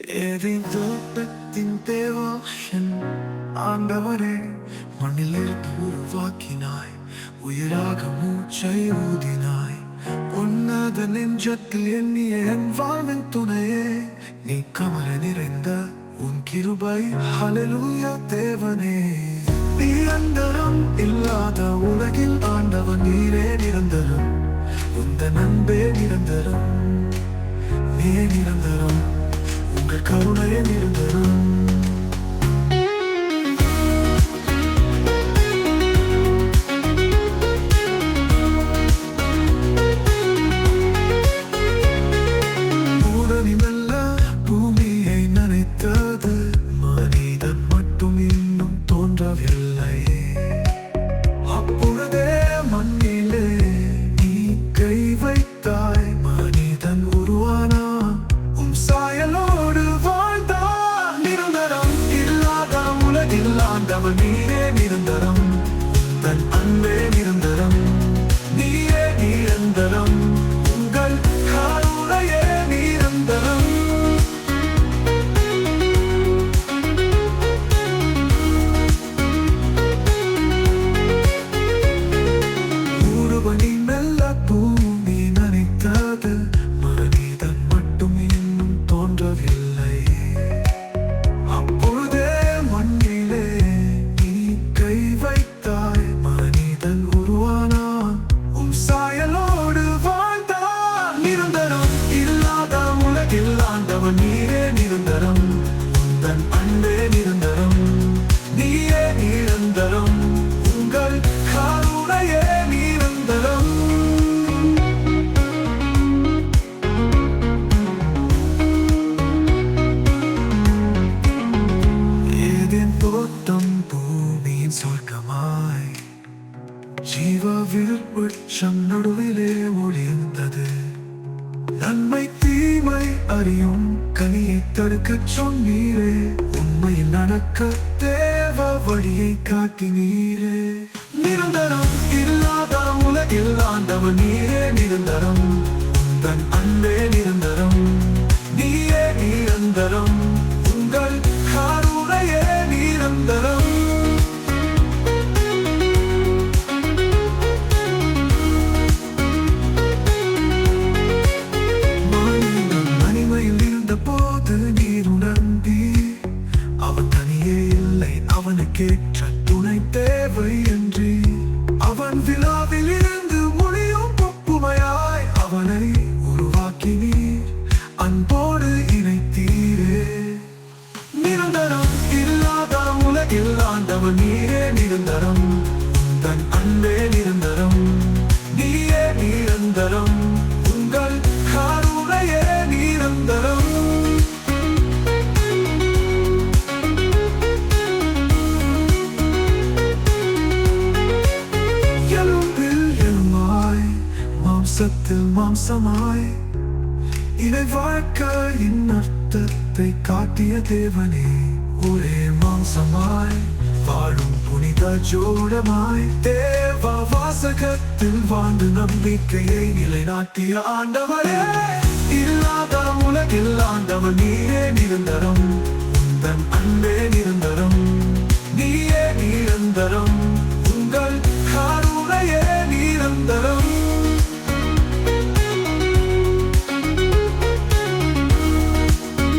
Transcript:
ஏதின் தோட்டத்தின் தேவாஷன் ஆண்டவரே மண்ணில் உருவாக்கினாய் உயிராக மூச்சை ஊதினாய் உன்னத நெஞ்சத்தில் எண்ணிய என் வாழ்வின் துணையே நீ கமல நிறைந்த உன் கிருபை ஹலலூயா தேவனே நீ அந்தரம் இல்லாத உலகில் ஆண்டவன் நீரே நிரந்தரம் உந்த நண்பே நிரந்தரம் நீ நிரந்தரம் öğrenir ஜீவ விருட்சம் நடுவிலே ஒளிர்ந்தது. நன்மை தீமை அறியும் கனியை தடுக்க சொன்னீரே. உண்மை நடக்க தேவ வழியை காட்டினீரே நிரந்தரம் இல்லாத உலகில் ஆண்டவன் நீ கேட்ட துணை தேவை என்று அவன் விழாவில் இருந்து மாம்சத்தில் மாம்சமாய் இதை வாழ்க்கையின் அர்த்தத்தை காட்டிய தேவனே ஒரே மாம்சமாய் வாழும் புனித ஜோடமாய் தேவ வாசகத்தில் வாழ்ந்து நம்பிக்கையை நிலைநாட்டிய ஆண்டவரே. இல்லாத உலகில் ஆண்டவன் நீரே நிரந்தரம் உந்தன் அன்பே நிரந்தரம்.